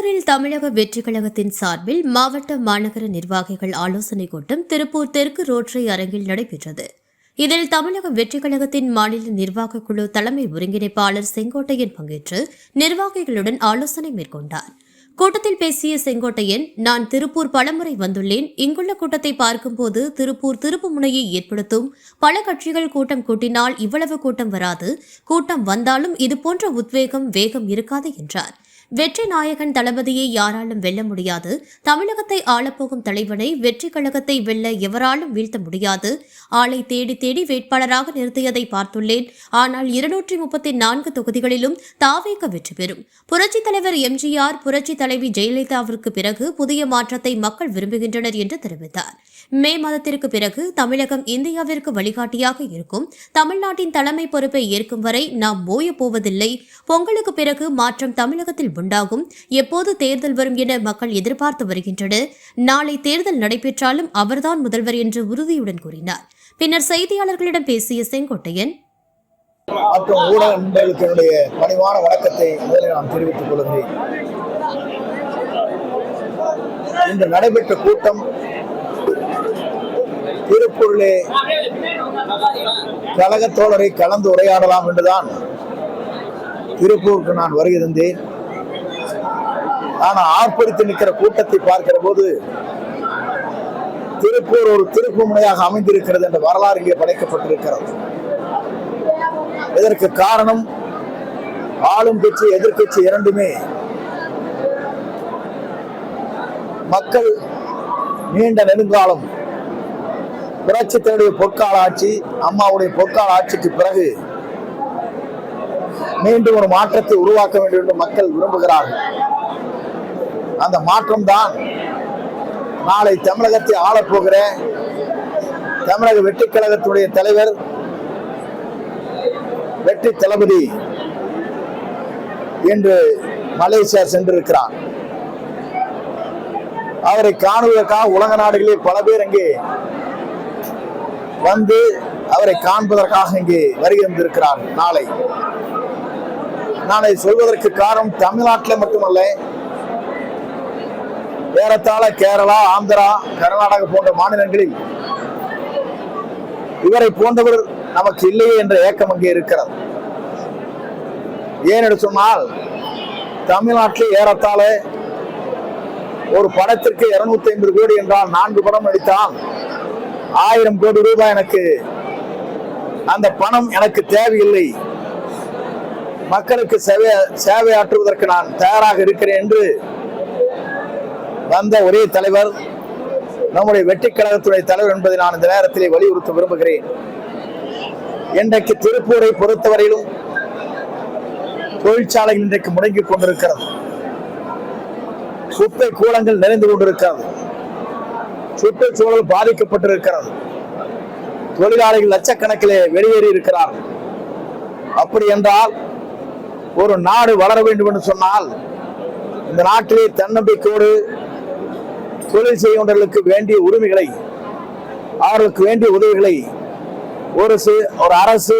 திருப்பூரில் தமிழக வெற்றி கழகத்தின் சார்பில் மாவட்ட மாநகர நிர்வாகிகள் ஆலோசனைக் கூட்டம் திருப்பூர் தெற்கு ரோட்டரி அரங்கில் நடைபெற்றது. இதில் தமிழக வெற்றிக் கழகத்தின் மாநில நிர்வாகக் குழு தலைமை ஒருங்கிணைப்பாளர் செங்கோட்டையன் பங்கேற்று நிர்வாகிகளுடன் ஆலோசனை மேற்கொண்டார். கூட்டத்தில் பேசிய செங்கோட்டையன் நான் திருப்பூர் பலமுறை வந்துள்ளேன். இங்குள்ள கூட்டத்தை பார்க்கும்போது திருப்பூர் திருப்பு முனையை ஏற்படுத்தும். பல கட்சிகள் கூட்டம் கூட்டினால் இவ்வளவு கூட்டம் வராது. கூட்டம் வந்தாலும் இதுபோன்ற உத்வேகம் வேகம் இருக்காது என்றார். வெற்றி நாயகன் தளபதியை யாராலும் வெல்ல முடியாது. தமிழகத்தை ஆளப்போகும் தலைவனை வெற்றி கழகத்தை வெல்ல எவராலும் வீழ்த்த முடியாது. ஆளை தேடி தேடி வேட்பாளராக நிறுத்தியதை பார்த்துள்ளேன். ஆனால் இருநூற்றி முப்பத்தி நான்கு தொகுதிகளிலும் தாவேக வெற்றி பெறும். புரட்சித் தலைவர் எம்ஜிஆர் புரட்சி தலைவி ஜெயலலிதாவிற்கு பிறகு புதிய மாற்றத்தை மக்கள் விரும்புகின்றனர் என்று தெரிவித்தார். மே மாதத்திற்கு பிறகு தமிழகம் இந்தியாவிற்கு வழிகாட்டியாக இருக்கும். தமிழ்நாட்டின் தலைமை பொறுப்பை ஏற்கும் வரை நாம் ஓயப் போவதில்லை. பொங்கலுக்கு பிறகு மாற்றம் தமிழகத்தில் உண்டாகும். எப்போது தேர்தல் வரும் என மக்கள் எதிர்பார்த்து வருகின்றனர். நாளை தேர்தல் நடைபெற்றாலும் அவர்தான் முதல்வர் என்று உறுதியுடன் கூறினார். பின்னர் செய்தியாளர்களிடம் பேசிய செங்கோட்டையன் மற்றும் ஊடக நண்பர்களுக்கு பணிவான வணக்கத்தை முதலில் நான் தெரிவித்துக் கொள்கிறேன். இன்று நடைபெற்ற கூட்டம் திருப்பூரிலே கழக தோழரை கலந்து உரையாடலாம் என்றுதான் திருப்பூருக்கு நான் வருகை தந்தேன். ஆனால் ஆர்ப்பரித்து நிற்கிற கூட்டத்தை பார்க்கிற போது திருப்பூர் ஒரு திருப்பு முனையாக அமைந்திருக்கிறது என்ற வரலாறு இங்கே படைக்கப்பட்டிருக்கிறது. இதற்கு காரணம் ஆளும் கட்சி எதிர்க்கட்சி இரண்டுமே மக்கள் நீண்ட நெடுங்காலம் புரட்சித்தனுடைய பொற்கால ஆட்சி அம்மாவுடைய பொற்கால ஆட்சிக்கு பிறகு மீண்டும் ஒரு மாற்றத்தை உருவாக்க வேண்டும் என்று மக்கள் விரும்புகிறார்கள். அந்த மாற்றம் தான் நாளை தமிழகத்தை ஆளப்போகிற தமிழக வெற்றி கழகத்துடைய தலைவர் வெற்றி தளபதி என்று மலேசியா சென்றிருக்கிறார். அவரை காணுவதற்காக உலக நாடுகளில் பல பேர் அங்கே வந்து அவரை காண்பதற்காக இங்கே வருகை வந்திருக்கிறார் நாளை. நாளை சொல்வதற்கு காரணம் தமிழ்நாட்டில் மட்டுமல்ல ஏறத்தாழ கேரளா ஆந்திரா கர்நாடகா போன்ற மாநிலங்களில் இவரை போன்றவர் நமக்கு இல்லையே என்ற ஏக்கம் அங்கே இருக்கிறது. ஏன் என்று சொன்னால் தமிழ்நாட்டில் ஏறத்தாழ ஒரு படத்திற்கு இருநூத்தி ஐம்பது கோடி என்றால் நான்கு படம் நடித்தான் ஆயிரம் கோடி ரூபாய் எனக்கு அந்த பணம் எனக்கு தேவையில்லை. மக்களுக்கு சேவை சேவையாற்றுவதற்கு நான் தயாராக இருக்கிறேன் என்று வந்த ஒரே தலைவர் நம்முடைய வெற்றிக் கழகத்துடைய தலைவர் என்பதை நான் இந்த நேரத்திலே வலியுறுத்த விரும்புகிறேன். இன்றைக்கு திருப்பூரை பொறுத்தவரையிலும் தொழிற்சாலைகள் இன்றைக்கு முடங்கிக் கொண்டிருக்கிறது. குப்பை கூலங்கள் நிறைந்து கொண்டிருக்கிறது. சுற்றுச்சூழல் பாதிக்கப்பட்டிருக்கிறது. தொழிலாளிகள் லட்சக்கணக்கிலே வெளியேறி இருக்கிறார்கள். அப்படி என்றால் ஒரு நாடு வளர வேண்டும் என்று சொன்னால் இந்த நாட்டிலே தன்னம்பிக்கையோடு தொழில் செய்கின்றவர்களுக்கு வேண்டிய உரிமைகளை அவர்களுக்கு வேண்டிய உதவிகளை ஒரு ஒரு அரசு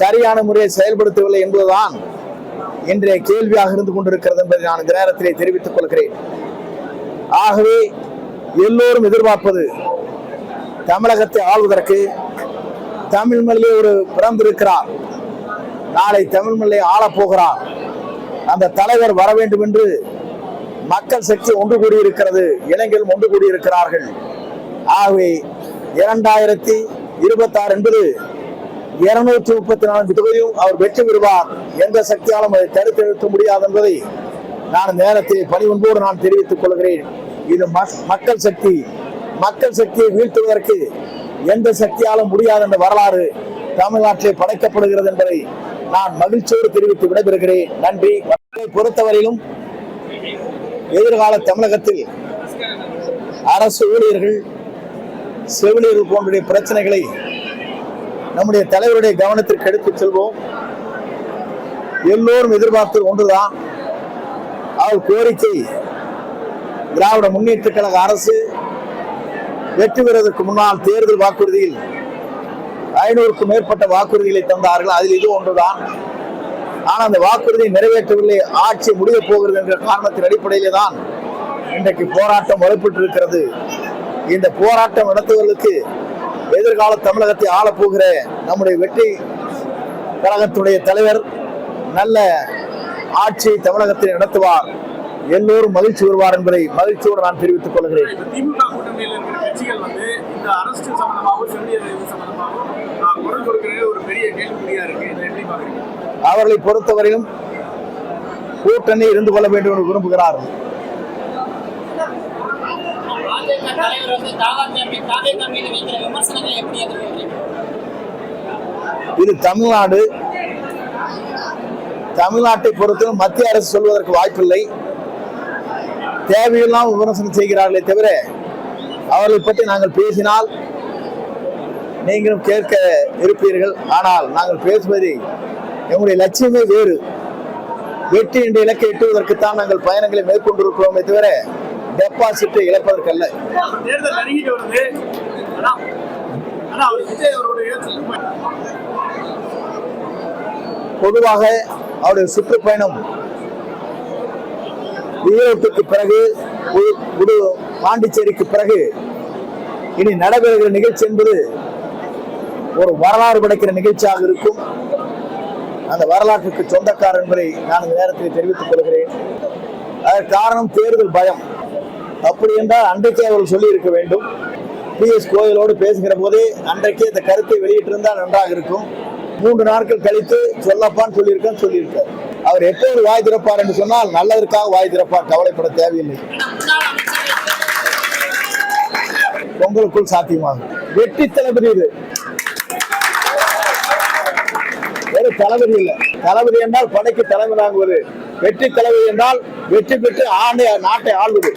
சரியான முறையை செயல்படுத்தவில்லை என்பதுதான் இன்றைய கேள்வியாக இருந்து கொண்டிருக்கிறது என்பதை நான் இந்த நேரத்திலே தெரிவித்துக் கொள்கிறேன். ஆகவே எல்லோரும் எதிர்பார்ப்பது தமிழகத்தை ஆள்வதற்கு தமிழ் மொழியிலே ஒரு பிறந்திருக்கிறார். நாளை தமிழ் மொழியை ஆளப்போகிறார் அந்த தலைவர் வர வேண்டும் என்று மக்கள் சக்தி ஒன்று கூடியிருக்கிறது இளைஞர்கள் ஒன்று கூடியிருக்கிறார்கள். ஆகவே இரண்டாயிரத்தி இருபத்தாறு என்பது இருநூற்றி முப்பத்தி நான்கு தொகுதியும் அவர் வெற்றி பெறுவார். எந்த சக்தியாலும் அதை தடுத்து நிறுத்த முடியாது என்பதை நான் நேரத்தில் பணி ஒன்போடு நான் தெரிவித்துக் கொள்கிறேன். இது மக்- மக்கள் சக்தி மக்கள் சக்தியை வீழ்த்துவதற்கு எந்த சக்தியாலும் முடியாது என்ற வரலாறு தமிழ்நாட்டில் படைக்கப்படுகிறது என்பதை நான் மகிழ்ச்சியோடு தெரிவித்து விடைபெறுகிறேன். நன்றி. பொறுத்தவரையிலும் எதிர்கால தமிழகத்தில் அரசு ஊழியர்கள் செவிலியர்கள் போன்ற பிரச்சனைகளை நம்முடைய தலைவருடைய கவனத்திற்கு எடுத்துச் செல்வோம். எல்லோரும் எதிர்பார்த்தது ஒன்றுதான். அவர் கோரிக்கை திராவிட முன்னேற்ற கழக அரசு வெற்றி பெறுவதற்கு முன்னால் தேர்தல் வாக்குறுதியில் ஐநூறுக்கும் மேற்பட்ட வாக்குறுதிகளை தந்தார்கள். அதில் இது ஒன்றுதான். ஆனால் அந்த வாக்குறுதியை நிறைவேற்றவில்லை. ஆட்சி முடியப் போகிறது என்ற காரணத்தின் அடிப்படையிலே தான் இன்றைக்கு போராட்டம் வலுப்பட்டு இருக்கிறது இந்த போராட்டம் நடத்துவதற்கு எதிர்கால தமிழகத்தை ஆளப்போகிற நம்முடைய வெற்றி கழகத்துடைய தலைவர் நல்ல ஆட்சியை தமிழகத்தில் நடத்துவார். எல்லோரும் மகிழ்ச்சி வருவார் என்பதை மகிழ்ச்சியோடு நான் தெரிவித்துக் கொள்கிறேன். அவர்களை பொறுத்தவரையிலும் கூட்டணி இருந்து கொள்ள வேண்டும் என்று விரும்புகிறார்கள். இது தமிழ்நாடு. தமிழ்நாட்டை பொறுத்து மத்திய அரசு சொல்வதற்கு வாய்ப்பில்லை. தேவையெல்லாம் விமர்சனம் செய்கிறார்களே தவிர அவர்களை பற்றி நாங்கள் பேசினால் நீங்களும் கேட்க இருப்பீர்கள். ஆனால் நாங்கள் பேசுவதை எங்களுடைய லட்சியமே வேறு. வெற்றி என்ற இலக்கை எட்டுவதற்குத்தான் நாங்கள் பயணங்களை மேற்கொண்டிருக்கிறோமே தவிர டெபாசிட்டை இழப்பதற்கல்ல. பொதுவாக அவருடைய சுற்றுப்பயணம் ஈரோட்டுக்கு பிறகு உ- பாண்டிச்சேரிக்கு பிறகு இனி நடைபெறுகிற நிகழ்ச்சி என்பது ஒரு வரலாறு படைக்கிற நிகழ்ச்சியாக இருக்கும். அந்த வரலாற்றுக்கு சொந்தக்காரர் என்பதை நான் இந்த நேரத்தில் தெரிவித்துக் கொள்கிறேன். அதற்கு காரணம் தேர்தல் பயம். அப்படி என்றால் அன்றைக்கே அவர்கள் சொல்லி இருக்க வேண்டும். பி எஸ் கோயிலோடு பேசுகிற போதே அன்றைக்கே இந்த கருத்தை வெளியிட்டிருந்தால் நன்றாக இருக்கும். மூன்று நாட்கள் கழித்து சொல்லப்பான்னு சொல்லியிருக்கேன் சொல்லியிருக்கேன் அவர் எப்போது வாய் திறப்பார் என்று சொன்னால் நல்லதற்காக வாய் திறப்பார் கவலைப்பட தேவையில்லை. பொங்கலுக்குள் உங்களுக்குள் சாத்தியமாகும். வெற்றி தளபதி இது. ஒரு தளபதி இல்லை. தளபதி என்றால் படைக்கு தலைமை தாங்குவது வெற்றி தளபதி என்றால் வெற்றி பெற்று ஆண்டை நாட்டை ஆள்வது.